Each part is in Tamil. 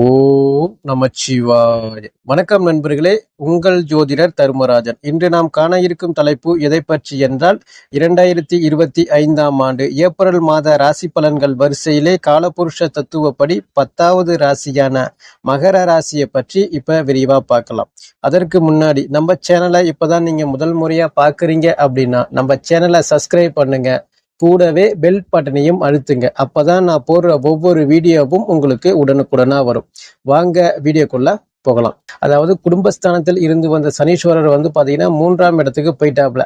ஓம் நமச்சிவாய வணக்கம் நண்பர்களே உங்கள் ஜோதிடர் தருமராஜன். இன்று நாம் காண இருக்கும் தலைப்பு எதை பற்றி என்றால் இரண்டாயிரத்தி இருபத்தி ஐந்தாம் ஆண்டு ஏப்ரல் மாத ராசி பலன்கள் வரிசையிலே காலபுருஷ தத்துவப்படி பத்தாவது ராசியான மகர ராசியை பற்றி இப்ப விரிவா பார்க்கலாம். அதற்கு முன்னாடி நம்ம சேனலை இப்பதான் நீங்க முதல் முறையா பாக்குறீங்க அப்படின்னா நம்ம சேனலை சப்ஸ்கிரைப் பண்ணுங்க. கூடவே பெல் பட்டனையும் அழுத்துங்க. அப்பதான் நான் போடுற ஒவ்வொரு வீடியோவும் உங்களுக்கு உடனுக்குடனா வரும். வாங்க வீடியோக்குள்ள போகலாம். அதாவது குடும்பஸ்தானத்தில் இருந்து வந்த சனீஸ்வரர் வந்து பாத்தீங்கன்னா மூன்றாம் இடத்துக்கு போயிட்டாப்ல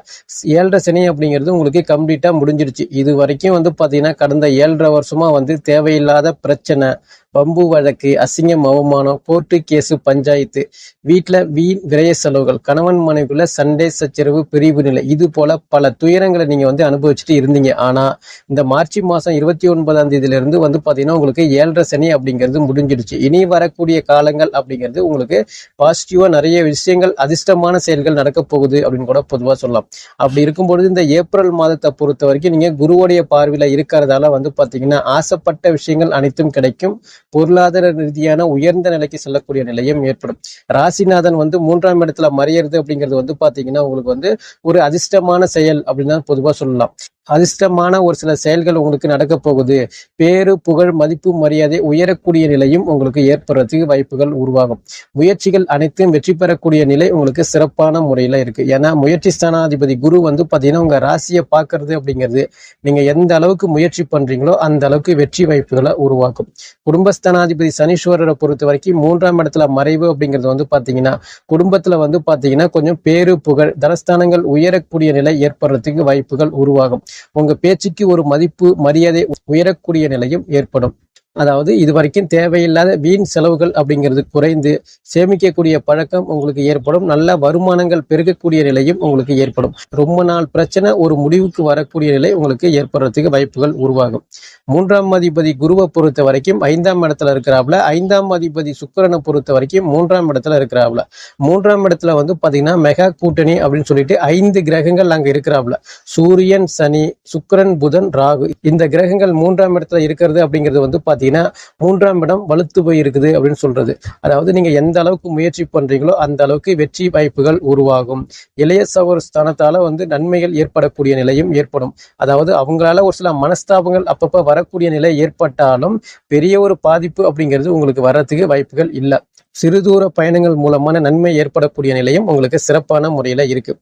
ஏழரை சனி அப்படிங்கிறது உங்களுக்கு கம்ப்ளீட்டா முடிஞ்சிருச்சு. இது வரைக்கும் வந்து பாத்தீங்கன்னா கடந்த ஏழரை வருஷமா வந்து தேவையில்லாத பிரச்சனை பம்பு வழக்கு அசிங்கம் அவமானம் கோர்ட்டு கேஸு பஞ்சாயத்து வீட்டில் வீண் விரய செலவுகள் கணவன் மனைவிக்குள்ள சண்டை சச்சரவு பிரிவு நிலை இது போல பல துயரங்களை நீங்கள் வந்து அனுபவிச்சுட்டு இருந்தீங்க. ஆனால் இந்த மார்ச் மாதம் இருபத்தி ஒன்பதாம் தேதியிலிருந்து வந்து பார்த்தீங்கன்னா உங்களுக்கு ஏழரை சனி அப்படிங்கிறது முடிஞ்சிடுச்சு. இனி வரக்கூடிய காலங்கள் அப்படிங்கிறது உங்களுக்கு பாசிட்டிவாக நிறைய விஷயங்கள் அதிர்ஷ்டமான செயல்கள் நடக்க போகுது அப்படின்னு கூட பொதுவாக சொல்லலாம். அப்படி இருக்கும் பொழுது இந்த ஏப்ரல் மாதத்தை பொறுத்த வரைக்கும் நீங்கள் குருவுடைய பார்வையில் இருக்கிறதால வந்து பார்த்தீங்கன்னா ஆசைப்பட்ட விஷயங்கள் அனைத்தும் கிடைக்கும். பொருளாதார ரீதியான உயர்ந்த நிலைக்கு செல்லக்கூடிய நிலையும் ஏற்படும். ராசிநாதன் வந்து மூன்றாம் இடத்துல மறையிறது அப்படிங்கிறது வந்து பாத்தீங்கன்னா உங்களுக்கு வந்து ஒரு அதிர்ஷ்டமான செயல் அப்படின்னு தான் பொதுவா சொல்லலாம். அதிர்ஷ்டமான ஒரு சில செயல்கள் உங்களுக்கு நடக்க போகுது. பேரு புகழ் மதிப்பு மரியாதை உயரக்கூடிய நிலையும் உங்களுக்கு ஏற்படுறதுக்கு வாய்ப்புகள் உருவாகும். முயற்சிகள் அனைத்தும் வெற்றி பெறக்கூடிய நிலை உங்களுக்கு சிறப்பான முறையில இருக்கு. ஏன்னா முயற்சி ஸ்தானாதிபதி குரு வந்து பாத்தீங்கன்னா உங்க ராசியை பார்க்கறது அப்படிங்கிறது நீங்க எந்த அளவுக்கு முயற்சி பண்றீங்களோ அந்த அளவுக்கு வெற்றி வாய்ப்புகளை உருவாக்கும். குடும்பஸ்தானாதிபதி சனீஸ்வரரை பொறுத்த வரைக்கும் மூன்றாம் இடத்துல மறைவு அப்படிங்கிறது வந்து பாத்தீங்கன்னா குடும்பத்துல வந்து பாத்தீங்கன்னா கொஞ்சம் பேரு புகழ் தனஸ்தானங்கள் உயரக்கூடிய நிலை ஏற்படுறதுக்கு வாய்ப்புகள் உருவாகும். உங்க பேச்சுக்கு ஒரு மதிப்பு மரியாதை உயரக்கூடிய நிலையும் ஏற்படும். அதாவது இது வரைக்கும் தேவையில்லாத வீண் செலவுகள் அப்படிங்கிறது குறைந்து சேமிக்கக்கூடிய பழக்கம் உங்களுக்கு ஏற்படும். நல்ல வருமானங்கள் பெருகக்கூடிய நிலையும் உங்களுக்கு ஏற்படும். ரொம்ப நாள் பிரச்சனை ஒரு முடிவுக்கு வரக்கூடிய நிலை உங்களுக்கு ஏற்படுறதுக்கு வாய்ப்புகள் உருவாகும். மூன்றாம் அதிபதி குருவை பொறுத்த வரைக்கும் ஐந்தாம் இடத்துல இருக்கிறாப்ல ஐந்தாம் அதிபதி சுக்கிரனை பொறுத்த வரைக்கும் மூன்றாம் இடத்துல இருக்கிறாப்ல மூன்றாம் இடத்துல வந்து பாத்தீங்கன்னா மெகா கூட்டணி அப்படின்னு சொல்லிட்டு ஐந்து கிரகங்கள் அங்க இருக்கிறாப்ல சூரியன் சனி சுக்கரன் புதன் ராகு. இந்த கிரகங்கள் மூன்றாம் இடத்துல இருக்கிறது அப்படிங்கிறது வந்து பார்த்தீங்கன்னா மூன்றாம் இடம் வலுத்து போயிருக்குது அப்படின்னு சொல்றது. அதாவது நீங்க எந்த அளவுக்கு முயற்சி பண்றீங்களோ அந்த அளவுக்கு வெற்றி வாய்ப்புகள் உருவாகும். இளைய சகோதர ஸ்தானத்தால வந்து நன்மைகள் ஏற்படக்கூடிய நிலையும் ஏற்படும். அதாவது அவங்களால ஒரு சில மனஸ்தாபங்கள் அப்பப்ப வரக்கூடிய நிலை ஏற்பட்டாலும் பெரிய ஒரு பாதிப்பு அப்படிங்கிறது உங்களுக்கு வர்றதுக்கு வாய்ப்புகள் இல்லை. சிறுதூர பயணங்கள் மூலமான நன்மை ஏற்படக்கூடிய நிலையும் உங்களுக்கு சிறப்பான முறையில இருக்கு.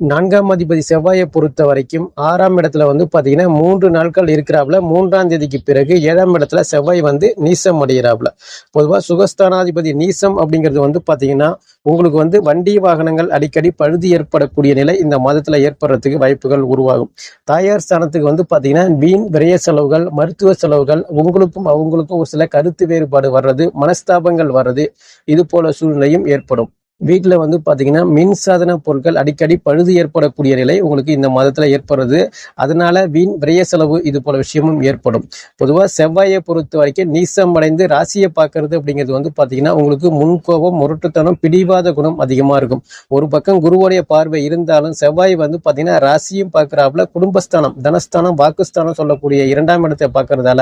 நான்காம் அதிபதி செவ்வாயை பொறுத்த வரைக்கும் ஆறாம் இடத்துல வந்து பார்த்தீங்கன்னா மூன்று நாட்கள் இருக்கிறாப்புல. மூன்றாம் தேதிக்கு பிறகு ஏழாம் இடத்துல செவ்வாய் வந்து நீசம் அடைகிறாப்புல. பொதுவாக சுகஸ்தானாதிபதி நீசம் அப்படிங்கிறது வந்து பார்த்தீங்கன்னா உங்களுக்கு வந்து வண்டி வாகனங்கள் அடிக்கடி பழுது ஏற்படக்கூடிய நிலை இந்த மதத்தில் ஏற்படுறதுக்கு வாய்ப்புகள் உருவாகும். தாயார் ஸ்தானத்துக்கு வந்து பார்த்தீங்கன்னா வீண் விரய செலவுகள் மருத்துவ செலவுகள் உங்களுக்கும் அவங்களுக்கும் ஒரு சில கருத்து வேறுபாடு வர்றது மனஸ்தாபங்கள் வர்றது இது போல சூழ்நிலையும் ஏற்படும். வீட்டில் வந்து பார்த்தீங்கன்னா மின் சாதன பொருட்கள் அடிக்கடி பழுது ஏற்படக்கூடிய நிலை உங்களுக்கு இந்த மாதத்தில் ஏற்படுறது அதனால வீண் விரய செலவு இது போல விஷயமும் ஏற்படும். பொதுவாக செவ்வாயை பொறுத்த வரைக்கும் நீசம் அடைந்து ராசியை பார்க்கறது அப்படிங்கிறது வந்து பார்த்தீங்கன்னா உங்களுக்கு முன்கோபம் முரட்டுத்தனம் பிடிவாத குணம் அதிகமாக இருக்கும். ஒரு பக்கம் குருவோடைய பார்வை இருந்தாலும் செவ்வாய் வந்து பார்த்தீங்கன்னா ராசியும் பார்க்குறாப்புல குடும்பஸ்தானம் தனஸ்தானம் வாக்குஸ்தானம் சொல்லக்கூடிய இரண்டாம் இடத்தை பார்க்கறதால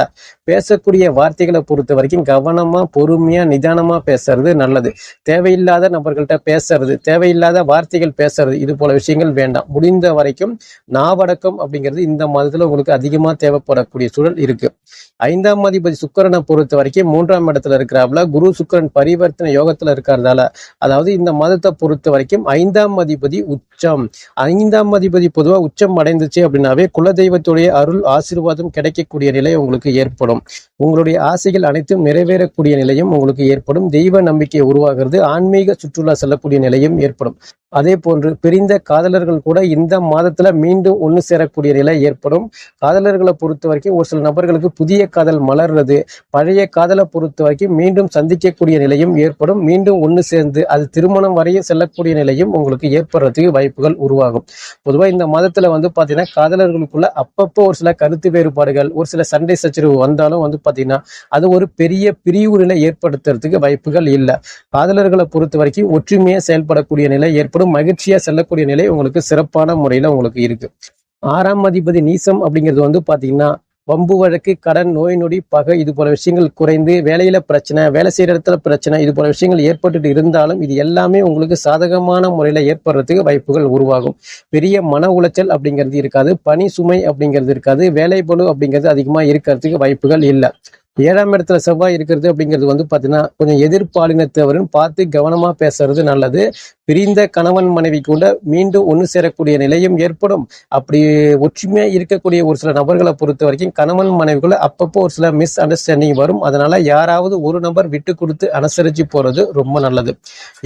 பேசக்கூடிய வார்த்தைகளை பொறுத்த வரைக்கும் கவனமாக பொறுமையாக நிதானமாக பேசுறது நல்லது. தேவையில்லாத நபர்கள் அவங்கள்ட்ட பேசுறது தேவையில்லாத வார்த்தைகள் பேசுறது இது போல விஷயங்கள் வேண்டாம். முடிந்த வரைக்கும் நாவடக்கம் அப்படிங்கிறது இந்த மாதத்துல உங்களுக்கு அதிகமா தேவைப்படக்கூடிய சூழல் இருக்கு. ஐந்தாம் அதிபதி சுக்கரனை பொறுத்த வரைக்கும் மூன்றாம் இடத்துல இருக்கிறாப்புல குரு சுக்கரன் பரிவர்த்தனை யோகத்துல இருக்கிறதால அதாவது இந்த மாதத்தை பொறுத்த வரைக்கும் ஐந்தாம் அதிபதி உச்சம். ஐந்தாம் அதிபதி பொதுவா உச்சம் அடைந்துச்சு அப்படின்னாவே குலதெய்வத்துடைய அருள் ஆசீர்வாதம் கிடைக்கக்கூடிய நிலை உங்களுக்கு ஏற்படும். உங்களுடைய ஆசைகள் அனைத்தும் நிறைவேறக்கூடிய நிலையும் உங்களுக்கு ஏற்படும். தெய்வ நம்பிக்கை உருவாகிறது. ஆன்மீக சுற்றுலா செல்லக்கூடிய நிலையும் ஏற்படும். அதே போன்று பிரிந்த காதலர்கள் கூட இந்த மாதத்துல மீண்டும் ஒன்று சேரக்கூடிய நிலை ஏற்படும். காதலர்களை பொறுத்த வரைக்கும் ஒரு சில நபர்களுக்கு புதிய காதல் மலர்றது பழைய காதலை பொறுத்த வரைக்கும் மீண்டும் சந்திக்கக்கூடிய நிலையும் ஏற்படும். மீண்டும் ஒன்று சேர்ந்து அது திருமணம் வரையும் செல்லக்கூடிய நிலையும் உங்களுக்கு ஏற்படுறதுக்கு வாய்ப்புகள் உருவாகும். பொதுவாக இந்த மாதத்துல வந்து பாத்தீங்கன்னா காதலர்களுக்குள்ள அப்பப்போ ஒரு சில கருத்து வேறுபாடுகள் ஒரு சில சண்டை சச்சரவு வந்தாலும் வந்து பாத்தீங்கன்னா அது ஒரு பெரிய பிரிவு நிலை ஏற்படுத்துறதுக்கு வாய்ப்புகள் இல்லை. காதலர்களை பொறுத்த வரைக்கும் ஒற்றுமையாக செயல்படக்கூடிய நிலை ஏற்படும் மகிழ்ச்சியா செல்லக்கூடிய நிலை உங்களுக்கு சிறப்பான முறையில உங்களுக்கு இருக்கு. ஆறாம் அதிபதி நீசம் அப்படிங்கிறது வந்து பாத்தீங்கன்னா வம்பு வழக்கு கடன் நோய் நொடி பகை இது போல விஷயங்கள் குறைந்து வேலையில பிரச்சனை வேலை செய்யற இடத்துல பிரச்சனை இது போல விஷயங்கள் ஏற்பட்டுட்டு இருந்தாலும் இது எல்லாமே உங்களுக்கு சாதகமான முறையில ஏற்படுறதுக்கு வாய்ப்புகள் உருவாகும். பெரிய மன உளைச்சல் அப்படிங்கிறது இருக்காது பணி சுமை அப்படிங்கிறது இருக்காது வேலை பளு அப்படிங்கிறது அதிகமா இருக்கிறதுக்கு வாய்ப்புகள் இல்லை. ஏழாம் இடத்துல செவ்வாய் இருக்கிறது அப்படிங்கிறது வந்து பாத்தீங்கன்னா கொஞ்சம் எதிர்பாலினத்தவரும் பார்த்து கவனமா பேசுறது நல்லது. பிரிந்த கணவன் மனைவி கூட மீண்டும் ஒன்று சேரக்கூடிய நிலையும் ஏற்படும். அப்படி ஒற்றுமையா இருக்கக்கூடிய ஒரு சில நபர்களை பொறுத்த வரைக்கும் கணவன் மனைவிக்குள்ள அப்பப்போ ஒரு சில மிஸ் அண்டர்ஸ்டாண்டிங் வரும். அதனால யாராவது ஒரு நபர் விட்டு கொடுத்து அனுசரிச்சு போறது ரொம்ப நல்லது.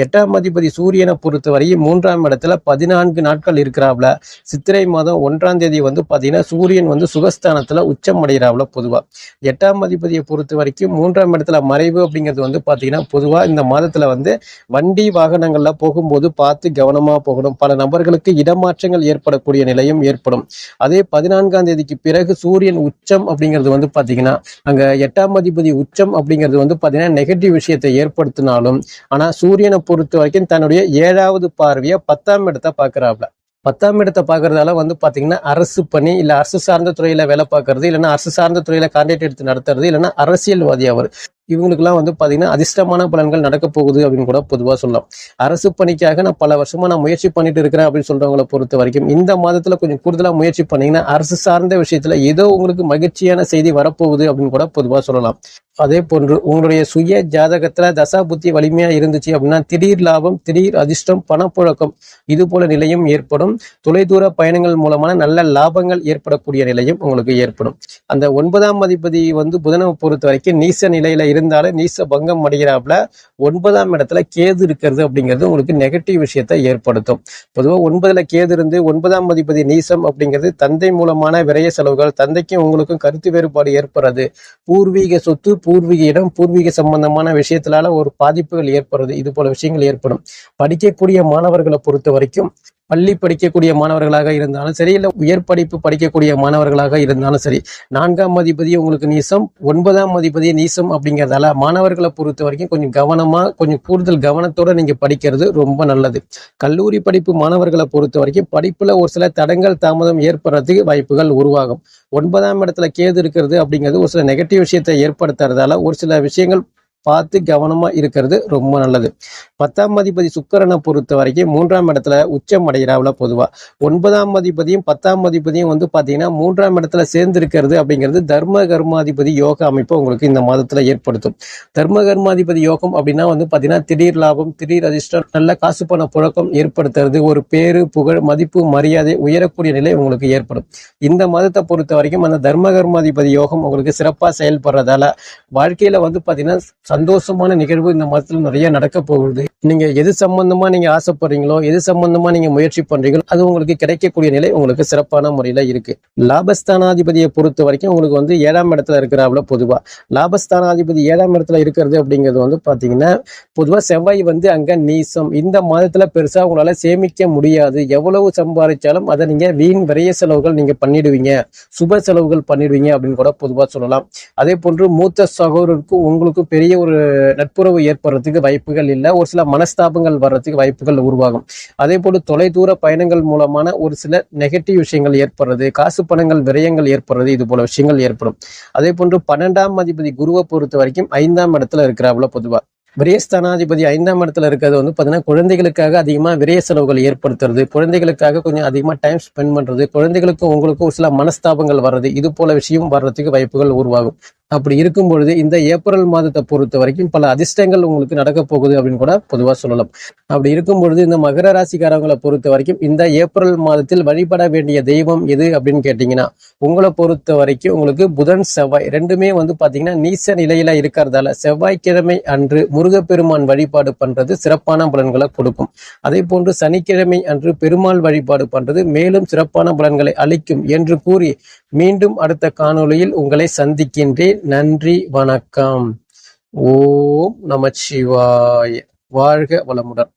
எட்டாம் அதிபதி சூரியனை பொறுத்த வரையும் மூன்றாம் இடத்துல பதினான்கு நாட்கள் இருக்கிறாப்ல. சித்திரை மாதம் ஒன்றாம் தேதி வந்து பாத்தீங்கன்னா சூரியன் வந்து சுகஸ்தானத்தில் உச்சம் அடைகிறாப்ல பொதுவா. எட்டாம் அதிபதியை பொறுத்த வரைக்கும் மூன்றாம் இடத்துல மறைவு அப்படிங்கிறது வந்து பார்த்தீங்கன்னா பொதுவாக இந்த மாதத்தில் வந்து வண்டி வாகனங்களில் போகும்போது பார்த்து கவனமாக போகணும். பல நபர்களுக்கு இடமாற்றங்கள் ஏற்படக்கூடிய நிலையும் ஏற்படும். அதே பதினான்காம் தேதிக்கு பிறகு சூரியன் உச்சம் அப்படிங்கிறது வந்து பார்த்தீங்கன்னா அங்கே எட்டாம் அதிபதி உச்சம் அப்படிங்கிறது வந்து பார்த்தீங்கன்னா நெகட்டிவ் விஷயத்தை ஏற்படுத்தினாலும் ஆனால் சூரியனை பொறுத்த வரைக்கும் தன்னுடைய ஏழாவது பார்வையை பத்தாம் இடத்தை பார்க்குறாப்ல. பத்தாம் இடத்தை பார்க்கறதால வந்து பார்த்தீங்கன்னா அரசு பணி இல்லை அரசு சார்ந்த துறையில் வேலை பார்க்கறது இல்லைன்னா அரசு சார்ந்த துறையில் கான்ட்ராக்ட் எடுத்து நடத்துறது இல்லைன்னா அரசியல்வாதி அவர். இவங்களுக்குலாம் வந்து பார்த்தீங்கன்னா அதிர்ஷ்டமான பலன்கள் நடக்க போகுது அப்படின்னு கூட பொதுவாக சொல்லலாம். அரசு பணிக்காக நான் பல வருஷமா நான் முயற்சி பண்ணிட்டு இருக்கிறேன் அப்படின்னு சொல்றவங்களை பொறுத்த வரைக்கும் இந்த மாதத்துல கொஞ்சம் கூடுதலாக முயற்சி பண்ணீங்கன்னா அரசு சார்ந்த விஷயத்துல ஏதோ உங்களுக்கு மகிழ்ச்சியான செய்தி வரப்போகுது அப்படின்னு கூட பொதுவாக சொல்லலாம். அதே போன்று உங்களுடைய சுய ஜாதகத்துல தசா புத்தி வலிமையா இருந்துச்சு அப்படின்னா திடீர் லாபம் திடீர் அதிர்ஷ்டம் பணப்புழக்கம் இது போல நிலையும் ஏற்படும். தொலைதூர பயணங்கள் மூலமான நல்ல லாபங்கள் ஏற்படக்கூடிய நிலையும் உங்களுக்கு ஏற்படும். அந்த ஒன்பதாம் அதிபதி வந்து புதனை பொறுத்த வரைக்கும் நீச நிலையில இருந்தாலும் நீச பங்கம் அடைகிறாப்புல ஒன்பதாம் இடத்துல கேது இருக்கிறது அப்படிங்கிறது உங்களுக்கு நெகட்டிவ் விஷயத்தை ஏற்படுத்தும். பொதுவாக ஒன்பதுல கேது இருந்து ஒன்பதாம் அதிபதி நீசம் அப்படிங்கிறது தந்தை மூலமான விரய செலவுகள் தந்தைக்கும் உங்களுக்கும் கருத்து வேறுபாடு ஏற்படுறது. பூர்வீக சொத்து பூர்வீக இடம் பூர்வீக சம்பந்தமான விஷயத்தினால ஒரு பாதிப்புகள் ஏற்படுறது. இது போல விஷயங்கள் ஏற்படும். படிக்கக்கூடிய மாணவர்களை பொறுத்த வரைக்கும் பள்ளி படிக்கக்கூடிய மாணவர்களாக இருந்தாலும் சரி இல்லை உயர் படிப்பு படிக்கக்கூடிய மாணவர்களாக இருந்தாலும் சரி நான்காம் அதிபதி உங்களுக்கு நீசம் ஒன்பதாம் அதிபதி நீசம் அப்படிங்கிறதால மாணவர்களை பொறுத்த வரைக்கும் கொஞ்சம் கவனமாக கொஞ்சம் கூடுதல் கவனத்தோடு நீங்கள் படிக்கிறது ரொம்ப நல்லது. கல்லூரி படிப்பு மாணவர்களை பொறுத்த வரைக்கும் படிப்பில் ஒரு சில தடங்கள் தாமதம் ஏற்படுறதுக்கு வாய்ப்புகள் உருவாகும். ஒன்பதாம் இடத்துல கேது இருக்கிறது அப்படிங்கிறது ஒரு சில நெகட்டிவ் விஷயத்தை ஏற்படுத்துறதால ஒரு சில விஷயங்கள் பார்த்து கவனமா இருக்கிறது ரொம்ப நல்லது. பத்தாம் அதிபதி சுக்கரனை பொறுத்த வரைக்கும் மூன்றாம் இடத்துல உச்சம் அடைகிறாவில் பொதுவா. ஒன்பதாம் அதிபதியும் பத்தாம் அதிபதியும் வந்து பாத்தீங்கன்னா மூன்றாம் இடத்துல சேர்ந்து இருக்கிறது அப்படிங்கிறது தர்ம கர்மாதிபதி யோக அமைப்பை உங்களுக்கு இந்த மாதத்துல ஏற்படுத்தும். தர்ம கர்மாதிபதி யோகம் அப்படின்னா வந்து பாத்தீங்கன்னா திடீர் லாபம் திடீர் அதிர்ஷ்டம் நல்ல காசு பண புழக்கம் ஏற்படுத்துறது ஒரு பேரு புகழ் மதிப்பு மரியாதை உயரக்கூடிய நிலை உங்களுக்கு ஏற்படும். இந்த மாதத்தை பொறுத்த வரைக்கும் அந்த தர்ம கர்மாதிபதி யோகம் உங்களுக்கு சிறப்பா செயல்படுறதால வாழ்க்கையில வந்து பாத்தீங்கன்னா சந்தோஷமான நிகழ்வு இந்த மாதத்தில் நிறைய நடக்க போகுது. நீங்க எது சம்பந்தமா நீங்க ஆசைப்படுறீங்களோ எது சம்பந்தமா நீங்க முயற்சி பண்றீங்களோ அது உங்களுக்கு கிடைக்கக்கூடிய நிலை உங்களுக்கு சிறப்பான முறையில இருக்கு. லாபஸ்தானாதிபதியை பொறுத்த வரைக்கும் உங்களுக்கு வந்து ஏழாம் இடத்துல இருக்கிறாப்புல பொதுவா. லாபஸ்தானாதிபதி ஏழாம் இடத்துல இருக்கிறது அப்படிங்கிறது வந்து பாத்தீங்கன்னா பொதுவா செவ்வாய் வந்து அங்க நீசம். இந்த மாதத்துல பெருசா உங்களால சேமிக்க முடியாது. எவ்வளவு சம்பாதிச்சாலும் அதை நீங்க வீண் விரைய செலவுகள் நீங்க பண்ணிடுவீங்க. சுப செலவுகள் பண்ணிடுவீங்க அப்படின்னு கூட பொதுவா சொல்லலாம். அதே போன்று மூத்த சகோதரருக்கும் உங்களுக்கு பெரிய ஒரு நட்புறவு ஏற்படுறதுக்கு வாய்ப்புகள் இல்லை. ஒரு சில மனஸ்தாபங்கள் வர்றதுக்கு வாய்ப்புகள் உருவாகும். அதே போல தொலைதூர பயணங்கள் மூலமான ஒரு சில நெகட்டிவ் விஷயங்கள் ஏற்படுறது காசு பணங்கள் விரயங்கள் ஏற்படுறது இது போல விஷயங்கள் ஏற்படும். அதே போன்று பன்னெண்டாம் அதிபதி குருவை பொறுத்த வரைக்கும் ஐந்தாம் இடத்துல இருக்கிறாப்புல பொதுவாக விரயஸ்தானாதிபதி ஐந்தாம் இடத்துல இருக்கிறது வந்து பார்த்தீங்கன்னா குழந்தைகளுக்காக அதிகமாக விரய செலவுகள் ஏற்படுத்துறது குழந்தைகளுக்காக கொஞ்சம் அதிகமாக டைம் ஸ்பெண்ட் பண்ணுறது குழந்தைகளுக்கும் உங்களுக்கும் ஒரு சில மனஸ்தாபங்கள் வர்றது இது போல விஷயம் வர்றதுக்கு வாய்ப்புகள் உருவாகும். அப்படி இருக்கும் பொழுது இந்த ஏப்ரல் மாதத்தை பொறுத்த வரைக்கும் பல அதிர்ஷ்டங்கள் உங்களுக்கு நடக்க போகுது அப்படின்னு கூட பொதுவாக சொல்லலாம். அப்படி இருக்கும் பொழுது இந்த மகர ராசிக்காரவங்களை பொறுத்த வரைக்கும் இந்த ஏப்ரல் மாதத்தில் வழிபட வேண்டிய தெய்வம் எது அப்படின்னு கேட்டீங்கன்னா உங்களை பொறுத்த வரைக்கும் உங்களுக்கு புதன் செவ்வாய் ரெண்டுமே வந்து பாத்தீங்கன்னா நீச நிலையில இருக்கிறதால செவ்வாய்க்கிழமை அன்று முருகப்பெருமான் வழிபாடு பண்றது சிறப்பான பலன்களை கொடுக்கும். அதே போன்று சனிக்கிழமை அன்று பெருமாள் வழிபாடு பண்றது மேலும் சிறப்பான பலன்களை அளிக்கும் என்று கூறி மீண்டும் அடுத்த காணொளியில் உங்களை சந்திக்கின்றேன். நன்றி வணக்கம். ஓம் நமச்சிவாய வாழ்க வளமுடன்.